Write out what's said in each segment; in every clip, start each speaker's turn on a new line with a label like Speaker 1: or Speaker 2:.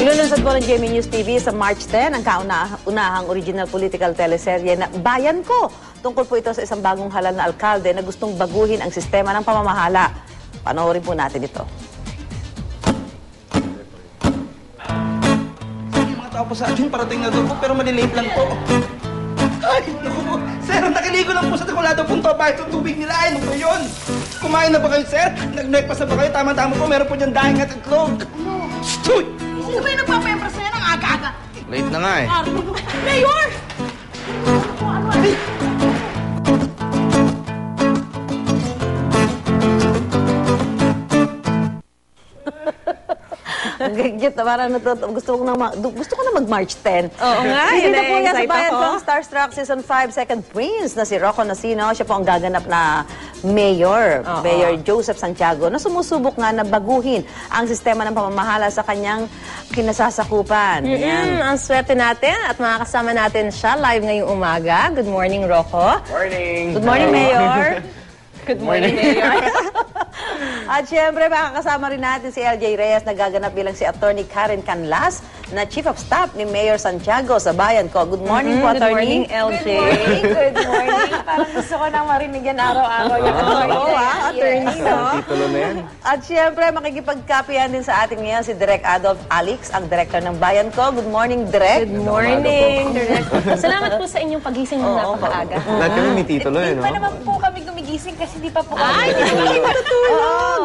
Speaker 1: Ilulunsad po ng GMA News TV sa March 10 ang kauna-unahang original political teleserye na Bayan Ko. Tungkol po ito sa isang bagong halal na alkalde na gustong baguhin ang sistema ng pamamahala. Panoorin po natin ito.
Speaker 2: Yung mga tao po sa atin parating na doon po, pero malilate lang po. Ay, naku po. Sir, nakiligo lang po sa takulado pong to. Bakit yung tubig nila? Ay, ano po yun? Kumain na ba kayo, sir? Nag-breakfast na ba kayo? Tama-tama po, meron po dyan dahing at itlog. Stoy!
Speaker 3: Sino ba yung nagpapayempre sa'yo ng aga-aga?
Speaker 2: Late na nga eh.
Speaker 3: Mayor!
Speaker 2: Ay,
Speaker 1: Ang gigit na parang natuto, gusto ko na ma- du- gusto ko na mag-March 10.
Speaker 4: Oo nga,
Speaker 1: Hindi
Speaker 4: yun
Speaker 1: na po
Speaker 4: na,
Speaker 1: yan sa bayan
Speaker 4: ako.
Speaker 1: ko ang Starstruck Season 5 Second Prince na si Rocco Nasino. Siya po ang gaganap na mayor,
Speaker 4: Oo.
Speaker 1: Mayor Joseph Santiago, na sumusubok nga na baguhin ang sistema ng pamamahala sa kanyang kinasasakupan. Yan.
Speaker 4: Mm, ang swerte natin at makakasama natin siya live ngayong umaga. Good morning, Rocco.
Speaker 2: morning.
Speaker 1: Good morning, Mayor.
Speaker 4: Good morning, Mayor.
Speaker 1: At syempre, makakasama rin natin si LJ Reyes na gaganap bilang si Attorney Karen Canlas na Chief of Staff ni Mayor Santiago sa bayan ko. Good morning po,
Speaker 4: Mm, Good
Speaker 1: Attorney.
Speaker 4: morning, LJ.
Speaker 3: Good morning. Parang gusto ko nang marinig yan araw-araw. Yung
Speaker 1: Oo, ah, attorney, no?
Speaker 2: Titulo na yan.
Speaker 1: At syempre, makikipagkapihan din sa atin ngayon si Direk Adolf Alix, ang director ng bayan ko. Good morning, Direk.
Speaker 4: Good morning, Director. Salamat po sa inyong pagising ng napakaaga.
Speaker 5: Lahat kami may titulo eh,
Speaker 3: Hindi
Speaker 5: no?
Speaker 3: pa naman po kami gumigising kasi di pa po kami.
Speaker 4: Ay, hindi ko kayo matutulog.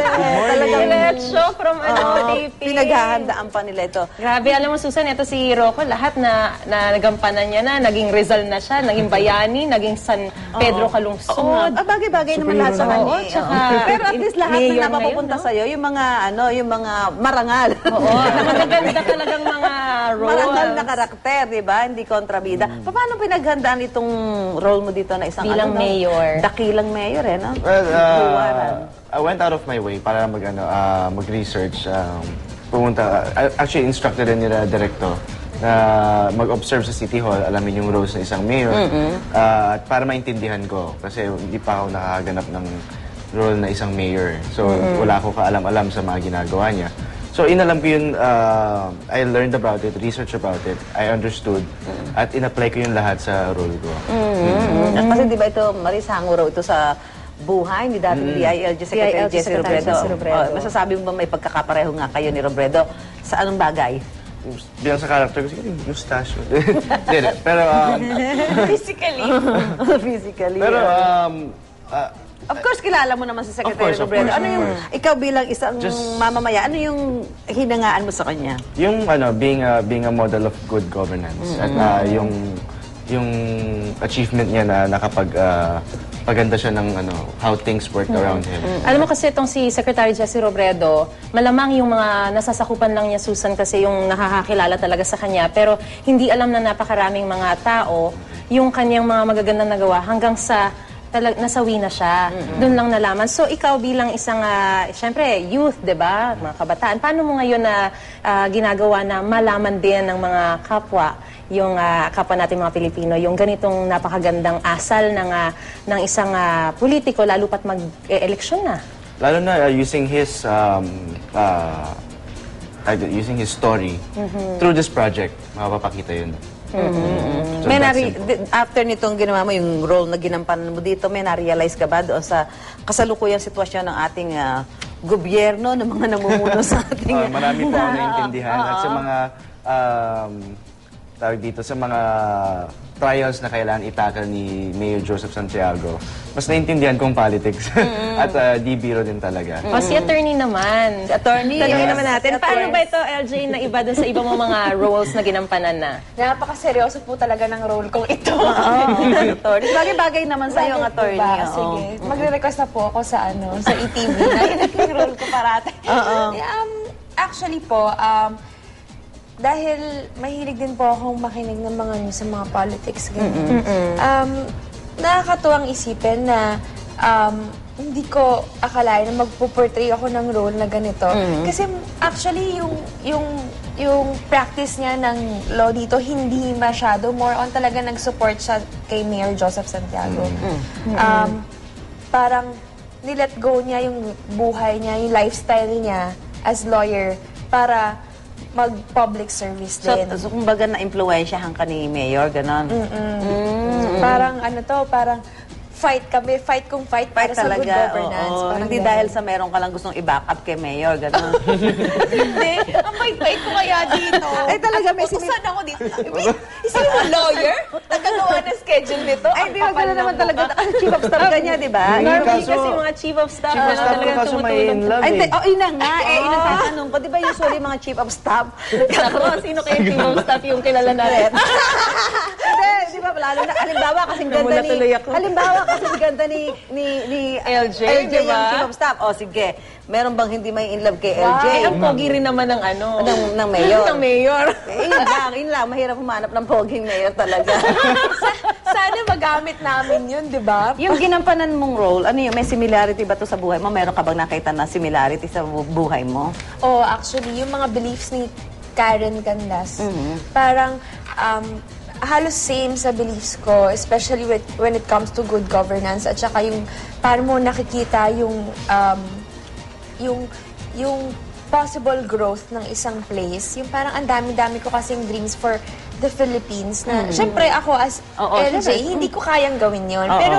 Speaker 1: Talagang
Speaker 4: Diretso from ano,
Speaker 1: Oo,
Speaker 4: taping.
Speaker 1: pinaghahandaan pa nila ito.
Speaker 4: Grabe, alam mo Susan, ito si Rocco, lahat na, na nagampanan niya na, naging Rizal na siya, naging Bayani, naging San Pedro Calungsod.
Speaker 1: Ah, bagay-bagay naman lahat sa
Speaker 4: Oo,
Speaker 1: kanya. eh.
Speaker 4: tsaka
Speaker 1: Oo. Pero at least lahat
Speaker 4: mayor
Speaker 1: na napapapunta
Speaker 4: ngayon, no?
Speaker 1: sa'yo, yung mga, ano, yung mga marangal.
Speaker 4: Oo, magaganda talagang mga roles.
Speaker 1: Marangal na karakter, di ba? Hindi kontrabida. Paano pinaghandaan itong role mo dito na isang
Speaker 4: Bilang
Speaker 1: ano, no?
Speaker 4: mayor.
Speaker 1: Dakilang mayor, eh, no?
Speaker 5: Well, uh, I went out of my way para mag, ano, ah, mag-research. Um, pumunta, uh, actually, instructed din nila directo na mag-observe sa City Hall, alamin yung roles ng isang mayor. Ah, at para maintindihan ko, kasi hindi pa ako nakaganap ng role na isang mayor. So, wala ako kaalam-alam sa mga ginagawa niya. So, inalam ko yun, uh, I learned about it, research about it, I understood, at in-apply ko yun lahat sa role ko.
Speaker 1: Mm. Kasi di ba ito, Maris, hango raw ito sa buhay ni dating DILG Secretary
Speaker 4: DILG
Speaker 1: Jesse Robredo.
Speaker 4: Robredo.
Speaker 1: Oh, masasabi mo ba may pagkakapareho nga kayo ni Robredo? Sa anong bagay?
Speaker 5: bilang sa character ko, siguro yung mustache. Hindi, hindi. Pero, um,
Speaker 3: Physically.
Speaker 1: Physically.
Speaker 5: pero, um, uh,
Speaker 1: Of course, kilala mo naman si Secretary
Speaker 5: course, of
Speaker 1: Robredo.
Speaker 5: course,
Speaker 1: Ano
Speaker 5: of
Speaker 1: yung, ikaw bilang isang
Speaker 5: Just-
Speaker 1: mamamaya, ano yung hinangaan mo sa kanya?
Speaker 5: yung, ano, being a, being a model of good governance. At uh, yung, yung achievement niya na nakapag, uh, paganda siya ng, ano, how things work around him.
Speaker 4: Alam mo kasi itong si Secretary Jesse Robredo, malamang yung mga nasasakupan lang niya, Susan, kasi yung nakakakilala talaga sa kanya. Pero hindi alam na napakaraming mga tao yung kanyang mga magagandang nagawa hanggang sa talag nasawi na siya. Doon lang nalaman. So ikaw bilang isang, ah, syempre, youth, di ba? Mga kabataan, paano mo ngayon na ah, ginagawa na malaman din ng mga kapwa yung ah, kapwa natin mga Pilipino, yung ganitong napakagandang asal ng, ah, ng isang ah, politiko, lalo pat mag-eleksyon na.
Speaker 5: Lalo na uh, using his, um, uh, using his story through this project, mapapakita yun. So
Speaker 1: may nari- after nitong ginawa mo, yung role na ginampanan mo dito, may na-realize ka ba doon sa kasalukuyang sitwasyon ng ating ah, gobyerno, ng mga namumuno sa ating...
Speaker 5: Uh, marami pa ako naintindihan. At sa mga um, tawag dito sa mga trials na kailangan itakal ni Mayor Joseph Santiago. Mas naintindihan kong politics at uh, di biro din talaga.
Speaker 4: O si attorney naman.
Speaker 1: Si attorney,
Speaker 4: Tanungin
Speaker 1: yes.
Speaker 4: naman natin,
Speaker 1: Si
Speaker 4: paano ba ito, LJ, na iba dun sa iba mo mga roles na ginampanan na?
Speaker 3: Napakaseryoso po talaga ng role kong ito.
Speaker 1: attorney. Bagay-bagay naman sa'yo ang
Speaker 3: Bakit po
Speaker 1: attorney.
Speaker 3: ba?
Speaker 1: oo.
Speaker 3: Sige. Magre-request na po ako sa ano, sa ETV na yun ang role ko parate. um, actually po, um, dahil mahilig din po akong makinig ng mga news sa mga politics, ganyan. Um, nakakatuwang isipin na um, hindi ko akalain na magpo-portray ako ng role na ganito. Kasi actually, yung, yung, yung practice niya ng law dito, hindi masyado. More on talaga nag-support siya kay Mayor Joseph Santiago. Um, parang nilet go niya yung buhay niya, yung lifestyle niya as lawyer para mag-public service
Speaker 1: So,
Speaker 3: din.
Speaker 1: so kumbaga na-impluensyahan ka ni Mayor, ganon.
Speaker 3: Parang ano to, parang fight kami, fight kung fight,
Speaker 1: Fight
Speaker 3: para sa good
Speaker 1: talaga,
Speaker 3: governance.
Speaker 1: oo.
Speaker 3: Parang
Speaker 1: Hindi
Speaker 3: ganun.
Speaker 1: dahil sa meron ka lang gustong i-back up kay Mayor, ganon.
Speaker 3: Hindi. Ang bait-bait ko kaya dito.
Speaker 1: Ay, talaga, may
Speaker 3: At utusan ako dito. Isa yung lawyer? Nagkagawa ng schedule nito?
Speaker 1: Ay,
Speaker 3: Ang
Speaker 1: di ba
Speaker 3: kapal
Speaker 1: gano'n naman talaga. Kasi chief of staff ka niya, di ba?
Speaker 4: Normally
Speaker 5: kaso-
Speaker 4: kasi mga chief of staff,
Speaker 5: Chief of
Speaker 4: ano,
Speaker 5: staff ko kaso may
Speaker 4: tumutulong.
Speaker 5: in love
Speaker 1: Ay,
Speaker 5: eh.
Speaker 1: di, oh, ina nga, eh, ina tatanong ko. Di ba usually mga chief of staff?
Speaker 4: Ako, sino kaya chief of staff yung kilala natin?
Speaker 1: Hindi, di ba, lalo na, halimbawa kasing ganda
Speaker 4: Namula
Speaker 1: ni,
Speaker 4: tuloy ako.
Speaker 1: halimbawa kasing ganda ni, ni, ni
Speaker 4: LJ,
Speaker 1: LJ
Speaker 4: di ba?
Speaker 1: yung chief of staff. O, sige, meron bang hindi may in love kay LJ?
Speaker 4: Ay, ang pogi rin naman ng ano.
Speaker 1: Ng, ng mayor.
Speaker 4: ng mayor.
Speaker 1: Eh, yun lang, yun lang. Mahirap humanap ng poging mayor talaga.
Speaker 3: Sana magamit namin yun, di ba?
Speaker 1: yung ginampanan mong role, ano yun, may similarity ba to sa buhay mo? Meron ka bang nakita na similarity sa bu- buhay mo?
Speaker 3: Oh, actually, yung mga beliefs ni Karen Candas, parang um, halos same sa beliefs ko, especially with, when it comes to good governance at saka yung paano mo nakikita yung um, yung yung possible growth ng isang place. Yung parang ang dami-dami ko kasing dreams for the Philippines na syempre ako as
Speaker 1: Oo,
Speaker 3: LJ,
Speaker 1: syempre.
Speaker 3: hindi ko kayang gawin yun.
Speaker 1: Oo.
Speaker 3: Pero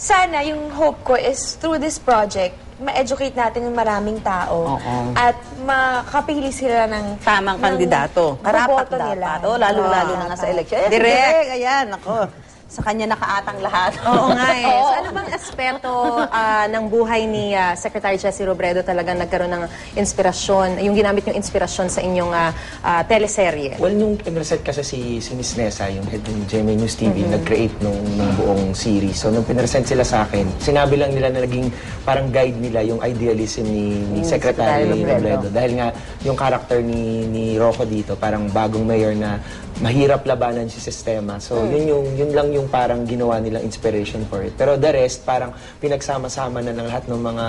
Speaker 3: sana yung hope ko is through this project, ma-educate natin yung maraming tao
Speaker 1: Oo.
Speaker 3: at makapili sila ng
Speaker 1: Tamang
Speaker 3: ng
Speaker 1: kandidato. Karapat
Speaker 3: boboto nila.
Speaker 1: dapat. O, lalo-lalo na nga sa election. Eh,
Speaker 4: Direct.
Speaker 1: direct. Ayan, ako. Sa kanya nakaatang lahat.
Speaker 4: Oo nga eh. So ano bang aspeto ah, ng buhay ni ah, Secretary Jessie Robredo talagang nagkaroon ng inspirasyon, yung ginamit yung inspirasyon sa inyong ah, ah, teleserye?
Speaker 6: Well, nung pinreset kasi si, si Miss Nessa, yung head ng GMA News TV, nag-create nung, nung buong series. So, nung pinresent sila sa akin, sinabi lang nila na naging parang guide nila yung idealism ni, ni Secretary
Speaker 1: Secretary
Speaker 6: Robredo.
Speaker 1: Robredo.
Speaker 6: Dahil nga, yung character ni, ni Rocco dito, parang bagong mayor na mahirap labanan si sistema. So, yun, yung, yun lang yung parang ginawa nilang inspiration for it. Pero the rest, parang pinagsama-sama na ng lahat ng mga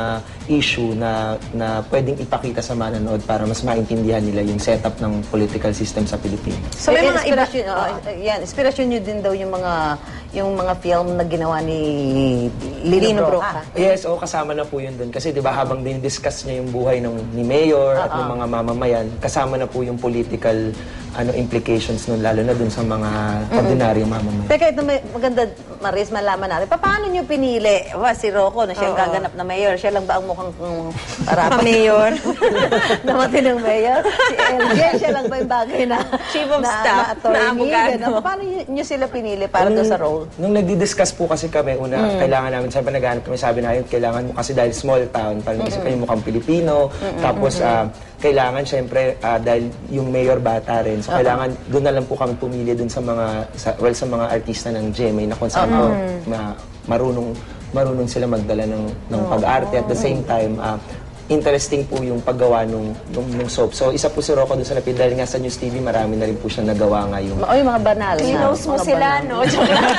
Speaker 6: issue na, na pwedeng ipakita sa manonood para mas maintindihan nila yung setup ng political system sa Pilipinas.
Speaker 4: So may
Speaker 1: Eh,
Speaker 4: mga
Speaker 1: inspirasyon, oh, yan, inspirasyon nyo din daw yung mga yung mga film na ginawa ni Lino,
Speaker 4: Lino
Speaker 1: Broca.
Speaker 6: Yes, oo, kasama na po yun dun. Kasi di ba habang din-discuss niya yung buhay ng, ni Mayor at ng mga mamamayan, kasama na po yung political ano implications nun, lalo na dun sa mga ordinaryong mamamayan.
Speaker 1: Teka, ito may maganda, Maris, malaman natin. Pa- Paano nyo pinili? Wa, si Rocco na siya ang gaganap na mayor. Siya lang ba ang mukhang um, para
Speaker 4: mayor.
Speaker 1: Namatay ng mayor. Si LJ, siya lang ba yung bagay na
Speaker 4: Chief of
Speaker 1: na,
Speaker 4: staff,
Speaker 1: na attorney?
Speaker 4: na abogado.
Speaker 1: ganun? Paano nyo, nyo sila pinili para doon sa role?
Speaker 6: Nung nagdi-discuss po kasi kami, una, kailangan namin, sabi naghanap kami, sabi namin, kailangan mo kasi dahil small town, parang isip kayo mukhang Pilipino, tapos ah, kailangan syempre ah, dahil yung mayor bata rin, so kailangan doon na lang po kami pumili doon sa mga, sa, well, sa mga artista ng GMA na kung saan po ma- marunong, marunong sila magdala ng, ng pag-arte at the same time, ah, interesting po yung paggawa nung, nung, nung soap. So, isa po si Rocco doon sa lapid dahil nga sa News TV, marami na rin po siya nagawa nga yung
Speaker 1: O yung mga banal. na-
Speaker 3: Pinost mo
Speaker 1: mga
Speaker 3: sila,
Speaker 1: banal.
Speaker 3: no? Joke lang.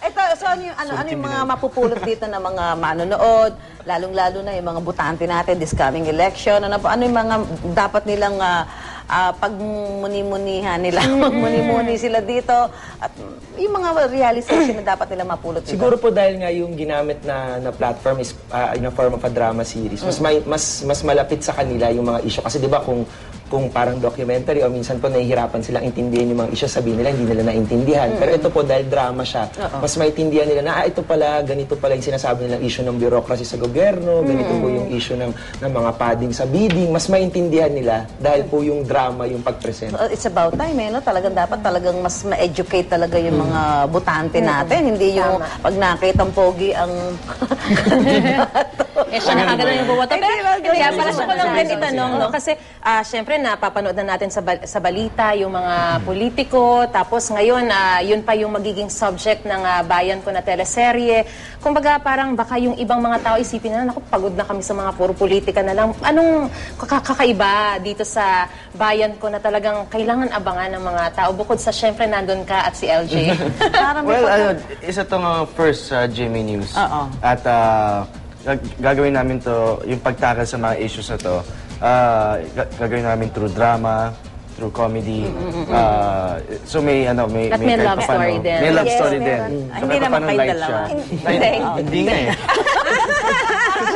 Speaker 1: Ito, so ano yung, ano, ano yung mga mapupulot dito ng mga manonood, lalong-lalo na yung mga butante natin this coming election, ano, po- ano yung mga dapat nilang ah, ah, pagmuni-munihan nila, magmuni-muni sila dito, at yung mga realization na dapat nilang mapulot dito.
Speaker 6: Siguro po dahil nga yung ginamit na na platform is uh, in a form of a drama series. Mas may, mas mas malapit sa kanila yung mga issue. Kasi 'di ba kung kung parang documentary o minsan po nahihirapan silang intindihin yung mga issue sabihin nila hindi nila naintindihan. Pero ito po dahil drama siya, mas maintindihan nila na ah, ito pala ganito pala yung sinasabi nilang issue ng bureaucracy sa gobyerno, ganito po yung issue ng ng mga padding sa bidding, mas maintindihan nila dahil po yung drama yung pag-present.
Speaker 1: Uh, It's about time, eh, no? Talagang dapat talagang mas ma-educate talaga yung mga butante natin. Hindi yung pag nakitang pogi ang
Speaker 4: Eh, siya na kagad yung buwata. Pero,
Speaker 1: Hindi,
Speaker 4: hindi, para siya ko lang din itanong, no? Kasi, ah, syempre, napapanood na natin sa, bal- sa balita yung mga politiko, tapos ngayon, ah, yun pa yung magiging subject ng ah, bayan ko na teleserye. Kumbaga, parang baka yung ibang mga tao isipin na, naku, pagod na kami sa mga puro politika na lang. Anong kaka- kakaiba dito sa bayan ko na talagang kailangan abangan ng mga tao? Bukod sa, syempre, nandun ka at si LJ.
Speaker 5: Well, ano, isa tong uh, first sa GMA News.
Speaker 1: Oo.
Speaker 5: At uh, gag- gagawin namin to, yung pagtakal sa mga issues na to, uh, ga- gagawin namin through drama, through comedy. Uh, so may ano, may
Speaker 4: At may
Speaker 5: kahit
Speaker 4: love story din.
Speaker 5: May love
Speaker 1: Yes,
Speaker 5: story
Speaker 1: meron.
Speaker 5: din.
Speaker 1: Ah,
Speaker 5: So
Speaker 1: hindi
Speaker 5: kahit
Speaker 1: naman kayo
Speaker 5: light
Speaker 1: dalawa.
Speaker 3: Hindi.
Speaker 5: Hindi nga eh.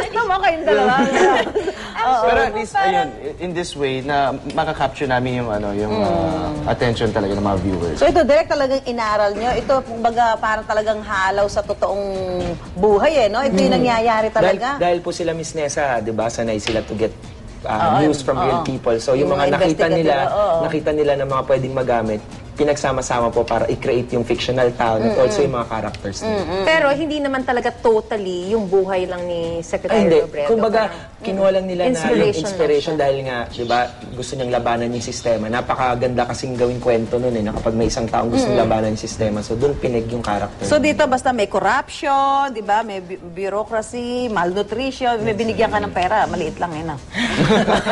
Speaker 1: Ano mo kayong dalawa?
Speaker 5: Pero at least, ayun, in this way, na makakapture namin yung, ano, yung ah, attention talaga ng mga viewers.
Speaker 1: So ito, direct talagang inaral nyo. Ito, kumbaga, parang talagang halaw sa totoong buhay eh, no? Ito yung nangyayari
Speaker 6: Dahil,
Speaker 1: talaga.
Speaker 6: dahil po sila Miss Nessa, di ba, sanay sila to get uh,
Speaker 1: Oo,
Speaker 6: news from real
Speaker 1: oo.
Speaker 6: people. So yung,
Speaker 1: Yung
Speaker 6: mga
Speaker 1: mga
Speaker 6: nakita nila,
Speaker 1: investigative, oo.
Speaker 6: nakita nila na mga pwedeng magamit, pinagsama-sama po para i-create yung fictional town at also yung mga characters nila.
Speaker 4: Pero hindi naman talaga totally yung buhay lang ni
Speaker 6: Ay,
Speaker 4: Secretary
Speaker 6: hindi.
Speaker 4: Robredo.
Speaker 6: Kumbaga, kinuha lang nila na yung Inspiration dahil nga, di ba, gusto niyang labanan yung sistema. Napakaganda kasing gawing kwento nun eh, na kapag may isang taong gustong labanan yung sistema. So, doon pinig yung character.
Speaker 1: So dito, basta may corruption, di ba? May bu- bureaucracy, malnutrition, may binigyan ka ng pera. Maliit lang eh, no?